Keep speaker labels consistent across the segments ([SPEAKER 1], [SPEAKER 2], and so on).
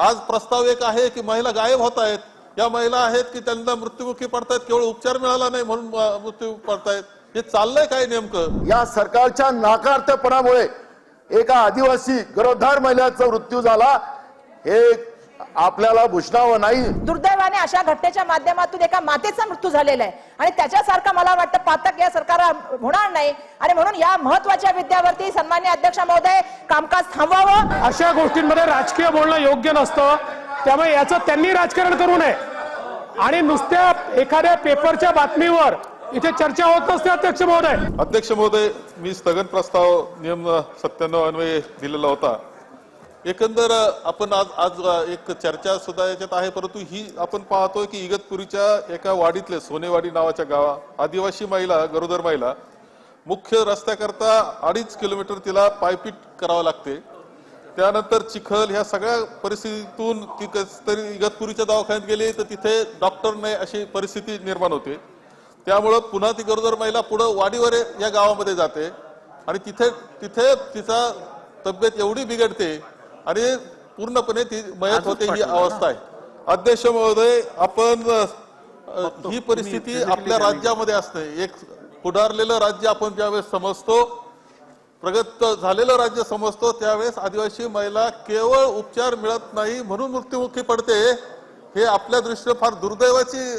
[SPEAKER 1] आज प्रस्ताव एक आहे की महिला गायब होत आहेत. या महिला आहेत की त्यांना मृत्युमुखी पडतायत केवळ उपचार मिळाला नाही म्हणून मृत्यू पडतायत. हे चाललंय काय नेमकं?
[SPEAKER 2] या सरकारच्या नाकारतेपणामुळे एका आदिवासी गरोदर महिलाचा मृत्यू झाला. हे आपल्याला भूषणावं नाही.
[SPEAKER 3] दुर्दैवाने अशा घटनेच्या माध्यमातून एका मातेचा मृत्यू झालेला आहे. आणि त्याच्यासारखं मला वाटतं पातक या सरकार होणार नाही. आणि म्हणून या महत्त्वाच्या विद्यावरती सन्मान्य अध्यक्ष महोदय कामकाज थांबवावं.
[SPEAKER 4] अशा गोष्टींमध्ये राजकीय बोलणं योग्य नसतं. त्यामुळे याचं त्यांनी राजकारण करू नये. आणि नुसत्या एखाद्या पेपरच्या बातमीवर इथे चर्चा होत नसते अध्यक्ष महोदय.
[SPEAKER 1] अध्यक्ष महोदय मी स्थगन प्रस्ताव नियम सत्त्याण्णव अन्वये दिलेला होता. एकंदर आपण आज आज एक चर्चा सुद्धा याच्यात आहे परंतु ही आपण पाहतोय की इगतपुरीच्या एका वाडीतले सोनेवाडी नावाच्या गावा आदिवासी महिला गरोदर महिला मुख्य रस्त्याकरता अडीच किलोमीटर तिला पायपीट करावं लागते. त्यानंतर चिखल ह्या सगळ्या परिस्थितीतून ती कस तरी इगतपुरीच्या दवाखान्यात गेली तर तिथे डॉक्टर नाही अशी परिस्थिती निर्माण होते. त्यामुळं पुन्हा ती गरोदर महिला पुढं वाडीवर या गावामध्ये जाते आणि तिथे तिथे तिचा तब्येत एवढी बिघडते आणि पूर्णपणे ती मयत होते ही अवस्था आहे. अध्यक्ष महोदय आपण ही परिस्थिती आपल्या राज्यामध्ये असते. एक पुढारलेलं राज्य आपण ज्यावेळेस समजतो प्रगत झालेलं राज्य समजतो त्यावेळेस आदिवासी महिला केवळ उपचार मिळत नाही म्हणून मृत्युमुखी पडते हे आपल्या दृष्टीने फार दुर्दैवाची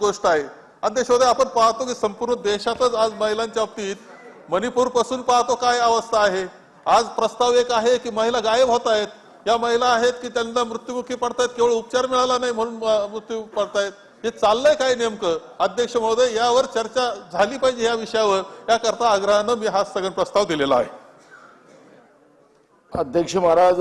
[SPEAKER 1] गोष्ट आहे. अध्यक्ष महोदय आपण पाहतो की संपूर्ण देशातच आज महिलांच्या बाबतीत मणिपूरपासून पाहतो काय अवस्था आहे. आज प्रस्ताव एक आहे की महिला गायब होत आहेत. या महिला आहेत की त्यांना मृत्युमुखी पडतायत केवळ उपचार मिळाला नाही म्हणून मृत्यू पडतायत. हे चाललंय काय नेमकं? अध्यक्ष महोदय यावर चर्चा झाली पाहिजे या विषयावर. याकरता आग्रहानं मी हा स्थगन प्रस्ताव दिलेला आहे.
[SPEAKER 2] अध्यक्ष महाराज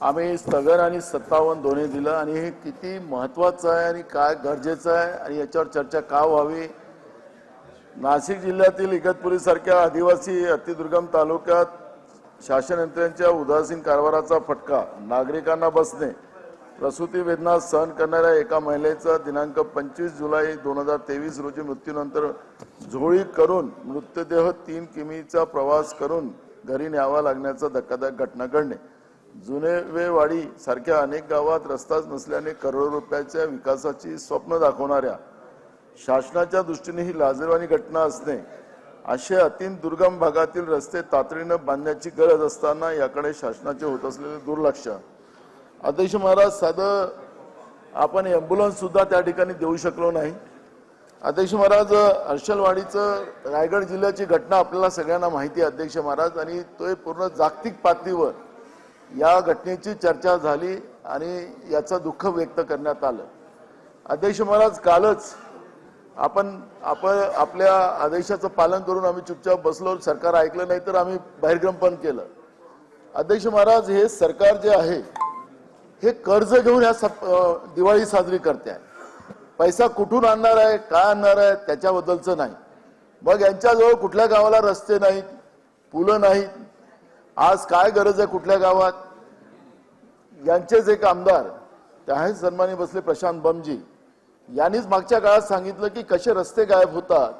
[SPEAKER 2] आम्ही स्थगन आणि सत्तावन्न दोन्ही दिलं आणि हे किती महत्वाचं आहे आणि काय गरजेचं आहे आणि याच्यावर चर्चा का व्हावी? नाशिक जिल्ह्यातील इगतपुरी सारख्या आदिवासी अतिदुर्गम तालुक्यात शासन यंत्रणेच्या उदासीन कारभाराचा फटका नागरिकांना बसणे प्रसूती वेदना सहन करणाऱ्या एका महिलेचा दिनांक पंचवीस जुलै दोन हजार तेवीस रोजी मृत्यूनंतर झोळी करून मृतदेह तीन किमीचा प्रवास करून घरी न्यावा लागण्याचा धक्कादायक घटना घडणे जुनेवेवाडी सारख्या अनेक गावात रस्ताच नसल्याने करोडो रुपयाच्या विकासाची स्वप्न दाखवणाऱ्या शासनाच्या दृष्टीने ही लाजरवानी घटना असणे असे अतिन दुर्गम भागातील रस्ते तातडीनं बांधण्याची गरज असताना याकडे शासनाचे होत असलेले दुर्लक्ष. अध्यक्ष महाराज साधं आपण ॲम्ब्युलन्ससुद्धा त्या ठिकाणी देऊ शकलो नाही. अध्यक्ष महाराज हर्षलवाडीचं रायगड जिल्ह्याची घटना आपल्याला सगळ्यांना माहिती आहे अध्यक्ष महाराज आणि तो पूर्ण जागतिक पातळीवर या घटनेची चर्चा झाली आणि याचं दुःख व्यक्त करण्यात आलं. अध्यक्ष महाराज कालच आपण आपण आपल्या आदेशाचं पालन करून आम्ही चुपचाप बसलो सरकार ऐकलं नाही तर आम्ही बाहेरग्रम पण केलं. अध्यक्ष महाराज हे सरकार जे आहे हे कर्ज घेऊन ह्या दिवाळी साजरी करते आहे पैसा कुठून आणणार आहे काय आणणार आहे त्याच्याबद्दलचं नाही. मग यांच्याजवळ कुठल्या गावाला रस्ते नाहीत पुलं नाहीत आज काय गरज आहे कुठल्या गावात? यांचेच एक आमदार ते आहेत सन्मानी बसले प्रशांत बमजी. यांनीच मागच्या काळात सांगितलं की कसे रस्ते गायब होतात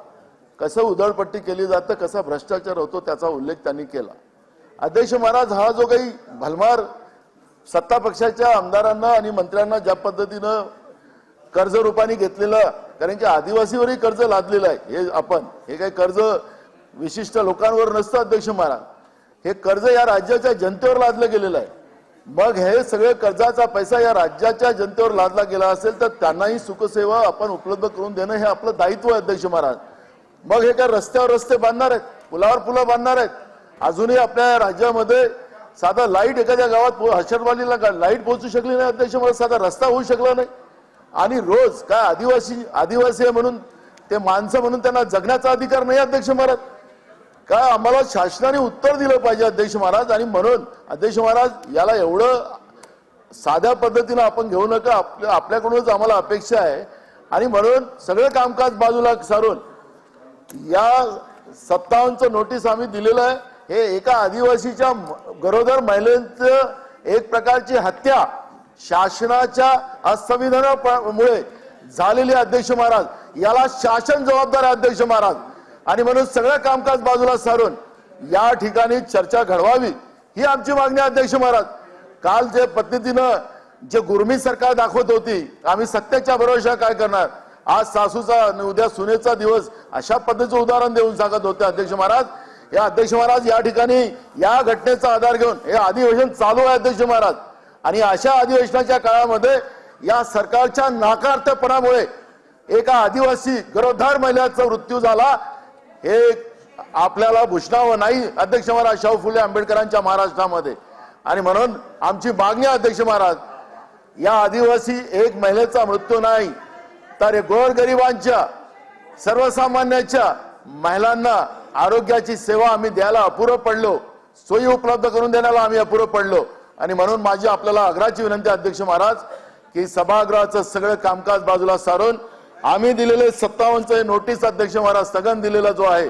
[SPEAKER 2] कसं उधळपट्टी केली जातं कसा भ्रष्टाचार होतो त्याचा उल्लेख त्यांनी केला. अध्यक्ष महाराज हा जो काही भलमार सत्ता पक्षाच्या आमदारांना आणि मंत्र्यांना ज्या पद्धतीनं कर्ज रूपाने घेतलेलं कारण की आदिवासीवरही कर्ज लादलेलं आहे हे आपण हे काही कर्ज विशिष्ट लोकांवर नसतं अध्यक्ष महाराज. हे कर्ज या राज्याच्या जनतेवर लादलं गेलेलं आहे. मग हे सगळे कर्जाचा पैसा या राज्याच्या जनतेवर लादला गेला असेल तर त्यांनाही सुखसेवा आपण उपलब्ध करून देणं हे आपलं दायित्व आहे अध्यक्ष महाराज. मग हे काय रस्त्यावर रस्ते बांधणार आहेत पुलावर पुलं बांधणार आहेत? अजूनही आपल्या राज्यामध्ये साधा लाइट एखाद्या गावात पो- हर्षदवालीला लाइट पोहोचू शकली नाही अध्यक्ष महाराज? साधा रस्ता होऊ शकला नाही. आणि रोज काय आदिवासी आदिवासी आहे म्हणून ते माणसं म्हणून त्यांना जगण्याचा अधिकार नाही अध्यक्ष महाराज. काय आम्हाला शासनाने उत्तर दिलं पाहिजे अध्यक्ष महाराज आणि म्हणून अध्यक्ष महाराज याला एवढं साध्या पद्धतीनं आपण घेऊ नका. आपल्या आपल्याकडूनच आम्हाला अपेक्षा आहे. आणि म्हणून सगळं कामकाज बाजूला सारून या सत्तावन्नचं नोटीस आम्ही दिलेलं आहे. हे एका आदिवासीच्या गरोदर महिलांचं एक प्रकारची हत्या शासनाच्या असंविधानामुळे झालेली अध्यक्ष महाराज. याला शासन जबाबदार अध्यक्ष महाराज. आणि म्हणून सगळं कामकाज बाजूला सारून या ठिकाणी चर्चा घडवावी ही आमची मागणी अध्यक्ष महाराज. काल जे पद्धतीनं जे गुरमी सरकार दाखवत होती आम्ही सत्याच्या भरोशा काय करणार? आज सासूचा आणि उद्या सुनेचा दिवस अशा पद्धतीचं उदाहरण देऊन सांगत होते अध्यक्ष महाराज. या अध्यक्ष महाराज या ठिकाणी या घटनेचा आधार घेऊन हे अधिवेशन चालू आहे अध्यक्ष महाराज. आणि अशा अधिवेशनाच्या काळामध्ये या सरकारच्या नाकारतेपणामुळे एका आदिवासी गरोधार महिलाचा मृत्यू झाला. हे आपल्याला भूषणावं नाही अध्यक्ष महाराज शाहू फुले आंबेडकरांच्या महाराष्ट्रामध्ये. आणि म्हणून आमची मागणी अध्यक्ष महाराज या आदिवासी एक महिलेचा मृत्यू नाही तर गोरगरिबांच्या सर्वसामान्यांच्या महिलांना आरोग्याची सेवा आम्ही द्यायला अपुरं पडलो सोयी उपलब्ध करून देण्याला आम्ही अपुरं पडलो. आणि म्हणून माझी आपल्याला आग्राची विनंती अध्यक्ष महाराज की सभागृहाचं सगळं कामकाज बाजूला सारून आम्ही दिलेले सत्तावनचं नोटीस अध्यक्ष महाराज स्थगन दिलेला जो आहे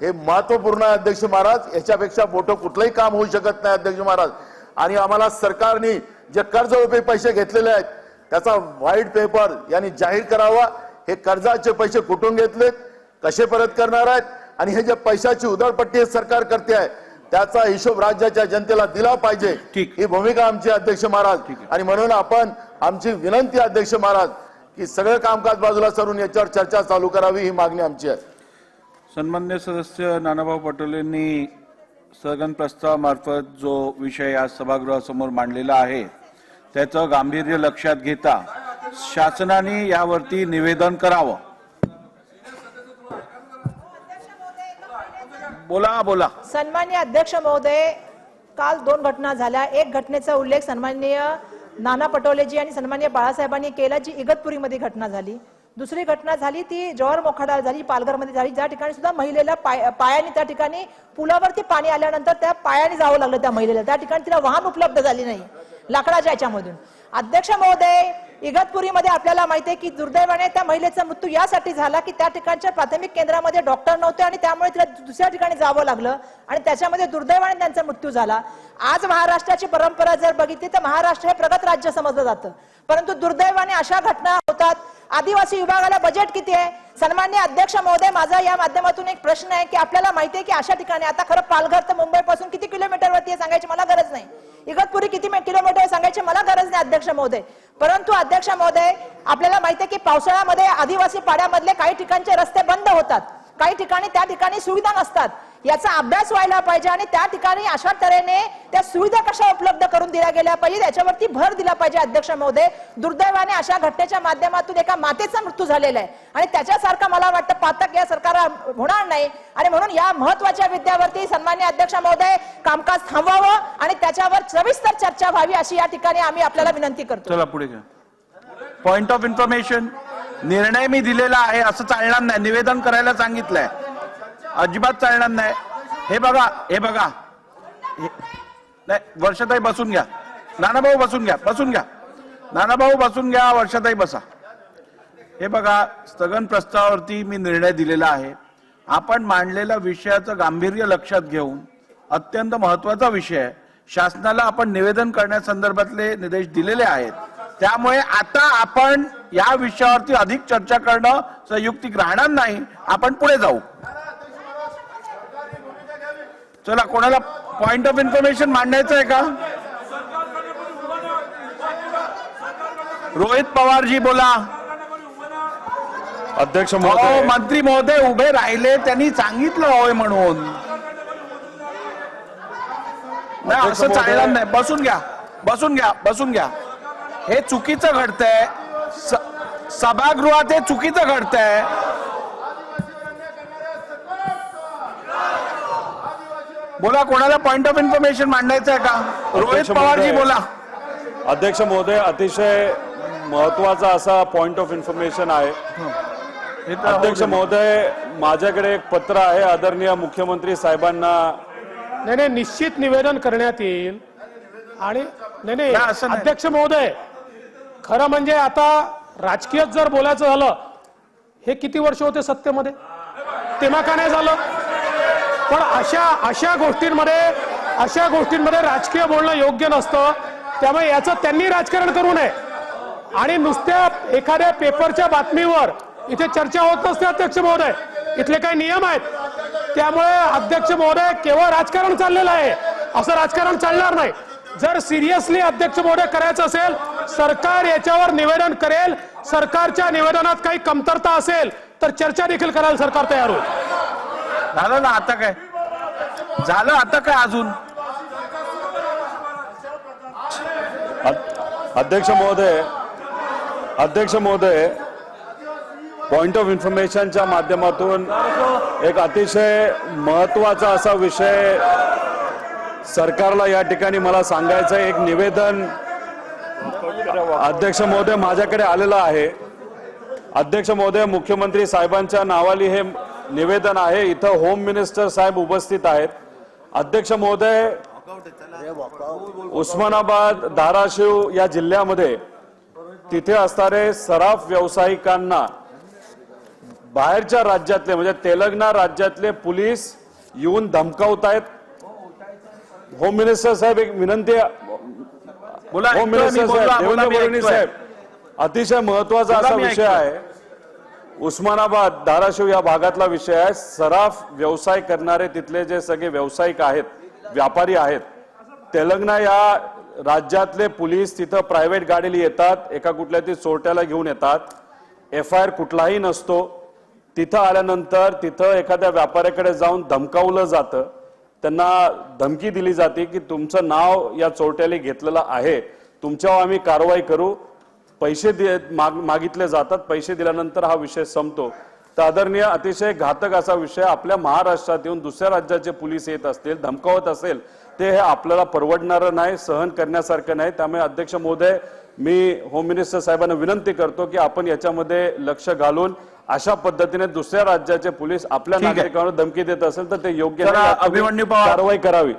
[SPEAKER 2] हे महत्त्वपूर्ण आहे अध्यक्ष महाराज. याच्यापेक्षा मोठं कुठलंही काम होऊ शकत नाही अध्यक्ष महाराज. आणि आम्हाला सरकारने जे कर्ज रुपये पैसे घेतलेले आहेत त्याचा व्हाईट पेपर यांनी जाहीर करावा. हे कर्जाचे पैसे कुठून घेतलेत कसे परत करणार आहेत आणि हे जे पैशाची उधळपट्टी हे सरकार करते आहे त्याचा हिशोब राज्याच्या जनतेला दिला पाहिजे. ही भूमिका आमची अध्यक्ष महाराज. आणि म्हणून आपण आमची विनंती अध्यक्ष महाराज की सगळं कामकाज बाजूला सरून याच्यावर चर्चा चालू करावी ही मागणी आमची आहे.
[SPEAKER 5] सन्मान्य सदस्य नानाभाऊ पटोलेंनी स्थगन प्रस्तावामार्फत जो विषय आज सभागृहासमोर मांडलेला आहे त्याचं गांभीर्य लक्षात घेता शासनाने यावरती निवेदन करावं. बोला बोला.
[SPEAKER 3] सन्मान्य अध्यक्ष महोदय काल दोन घटना झाल्या. एक घटनेचा उल्लेख सन्माननीय नाना पटोलेजी आणि सन्मान्य बाळासाहेबांनी केला जी इगतपुरीमध्ये घटना झाली. दुसरी घटना झाली ती जवाहर मोखाडा झाली पालघरमध्ये झाली. ज्या ठिकाणी सुद्धा महिलेला पाय पायाने त्या ठिकाणी पुलावरती पाणी आल्यानंतर त्या पायाने जावं लागलं त्या महिलेला. त्या ठिकाणी तिला वाहन उपलब्ध झाली नाही लाकडाच्या याच्यामधून. अध्यक्ष महोदय इगतपुरीमध्ये आपल्याला माहिती आहे की दुर्दैवाने त्या महिलेचा मृत्यू यासाठी झाला की त्या ठिकाणच्या प्राथमिक केंद्रामध्ये डॉक्टर नव्हते आणि त्यामुळे तिला दुसऱ्या ठिकाणी जावं लागलं आणि त्याच्यामध्ये दुर्दैवाने त्यांचा मृत्यू झाला. आज महाराष्ट्राची परंपरा जर बघितली तर महाराष्ट्र हे प्रगत राज्य समजलं जातं. परंतु दुर्दैवाने अशा घटना होतात आदिवासी विभागाला बजेट किती आहे? सन्मान्य अध्यक्ष महोदय माझा या माध्यमातून एक प्रश्न आहे की आपल्याला माहिती आहे की अशा ठिकाणी आता खरं पालघर तर मुंबईपासून किती किलोमीटरवरती आहे सांगायची मला गरज नाही. इगतपुरी किती किलोमीटर सांगायची मला गरज नाही अध्यक्ष महोदय. परंतु अध्यक्ष महोदय आपल्याला माहिती आहे की पावसाळ्यामध्ये आदिवासी पाड्यामधले काही ठिकाणचे रस्ते बंद होतात. काही ठिकाणी त्या ठिकाणी सुविधा नसतात. याचा अभ्यास व्हायला पाहिजे आणि त्या ठिकाणी अशा तऱ्हेने त्या सुविधा कशा उपलब्ध करून दिल्या गेल्या पाहिजे याच्यावरती भर दिला पाहिजे अध्यक्ष महोदय. दुर्दैवाने अशा घटनेच्या माध्यमातून एका मातेचा मृत्यू झालेला आहे. आणि त्याच्यासारखा मला वाटतं पातक या सरकार होणार नाही. आणि म्हणून या महत्त्वाच्या विद्यावरती सन्मान्य अध्यक्ष महोदय कामकाज थांबवावं आणि त्याच्यावर सविस्तर चर्चा व्हावी अशी या ठिकाणी आम्ही आपल्याला विनंती करतो.
[SPEAKER 5] चला पुढे पॉइंट ऑफ इन्फॉर्मेशन निर्णय मी दिलेला आहे असं चालणार नाही. निवेदन करायला सांगितलंय. अजिबात चालणार नाही. हे बघा हे बघा. हे- नाही वर्षाताई बसून घ्या. नानाभाऊ बसून घ्या बसून घ्या. नानाभाऊ बसून घ्या वर्षाताई बसा. हे बघा स्थगन प्रस्तावावरती मी निर्णय दिलेला आहे. आपण मांडलेल्या विषयाचं गांभीर्य लक्षात घेऊन अत्यंत महत्त्वाचा विषय शासनाला आपण निवेदन करण्यासंदर्भातले निर्देश दिलेले आहेत. त्यामुळे आता आपण या विषयावरती अधिक चर्चा करणं संयुक्तिक राहणार नाही. आपण पुढे जाऊ. चला कोणाला पॉइंट ऑफ इन्फॉर्मेशन मांडायचं आहे का? रोहित पवारजी बोला.
[SPEAKER 6] अध्यक्ष
[SPEAKER 5] हो
[SPEAKER 6] महोदय.
[SPEAKER 5] मंत्री महोदय उभे राहिले त्यांनी सांगितलं होय म्हणून. नाही असं चालणार. नाही. बसून घ्या बसून घ्या बसून घ्या. हे चुकीचं घडतंय. सभागृहात हे चुकीचं घडतंय. बोला कोणाला पॉइंट ऑफ इन्फॉर्मेशन मांडायचं आहे का? रोहित पवारजी. बोला.
[SPEAKER 6] अध्यक्ष महोदय अतिशय महत्त्वाचा असा पॉइंट ऑफ इन्फॉर्मेशन आहे.
[SPEAKER 5] हे.
[SPEAKER 6] अध्यक्ष. महोदय माझ्याकडे एक पत्र आहे आदरणीय मुख्यमंत्री साहेबांना.
[SPEAKER 4] नाही नाही निश्चित निवेदन करण्यात येईल. आणि नाही नाही. अध्यक्ष महोदय खरं म्हणजे आता राजकीय जर बोलायचं झालं हे किती वर्ष होते सत्तेमध्ये? तेव्हा का नाही झालं? पण अशा अशा गोष्टींमध्ये अशा गोष्टींमध्ये राजकीय बोलणं योग्य नसतं. त्यामुळे याचं त्यांनी राजकारण करू नये. आणि नुसत्या एखाद्या पेपरच्या बातमीवर इथे चर्चा होत नसते अध्यक्ष महोदय. इथले काही नियम आहेत. त्यामुळे अध्यक्ष महोदय केवळ राजकारण चाललेलं आहे. असं राजकारण चालणार नाही. जर सिरियसली अध्यक्ष महोदय करायचं असेल सरकार याच्यावर निवेदन करेल सरकारच्या निवेदनात काही कमतरता असेल तर चर्चा देखील करायला सरकार तयार होईल.
[SPEAKER 5] झालं ना आता काय? झालं आता काय अजून?
[SPEAKER 6] अध्यक्ष महोदय अध्यक्ष महोदय पॉइंट ऑफ इन्फॉर्मेशनच्या माध्यमातून एक अतिशय महत्त्वाचा असा विषय सरकारला या ठिकाणी मला सांगायचं एक निवेदन अध्यक्ष महोदय माझ्याकडे आलेलं आहे. अध्यक्ष महोदय मुख्यमंत्री साहेबांच्या नावाली हे निवेदन आहे. इथं होम मिनिस्टर साहेब उपस्थित आहेत. अध्यक्ष महोदय उस्मानाबाद धाराशिव या जिल्ह्यामध्ये तिथे असणारे सराफ व्यावसायिकांना बाहेरच्या राज्यातले म्हणजे तेलंगणा राज्यातले पोलीस येऊन धमकावत आहेत. होम मिनिस्टर साहेब एक विनंती होम मिनिस्टर साहेब देवेंद्र फडणवीस. साहेब अतिशय
[SPEAKER 5] महत्त्वाचा
[SPEAKER 6] असा विषय. आहे. उस्मानाबाद धाराशिव या भागातला विषय आहे. सराफ व्यवसाय करणारे तिथले जे सगळे व्यावसायिक आहेत व्यापारी आहेत तेलंगणा या राज्यातले पोलीस तिथं प्रायव्हेट गाडीला येतात एका कुठल्या ती चोरट्याला घेऊन येतात. एफ आय आर कुठलाही नसतो. तिथं आल्यानंतर तिथं एखाद्या व्यापाऱ्याकडे जाऊन धमकावलं जातं. त्यांना धमकी दिली जाते की तुमचं नाव या चोरट्याने घेतलेलं आहे. तुमच्यावर आम्ही कारवाई करू. पैसे दे- माग- मागितले जातात पैसे दिल्यानंतर हा विषय संपतो. तर आदरणीय अतिशय घातक असा विषय आपल्या महाराष्ट्रात येऊन दुसऱ्या राज्याचे पोलीस येत असतील धमकावत असेल ते हे आपल्याला परवडणारं नाही सहन करण्यासारखं नाही. त्यामुळे अध्यक्ष महोदय मी होम मिनिस्टर साहेबांना विनंती करतो की आपण याच्यामध्ये लक्ष घालून अशा पद्धतीने दुसऱ्या राज्याचे पोलीस आपल्या. नागरिकांना धमकी देत असेल तर ते योग्य कारवाई करावी.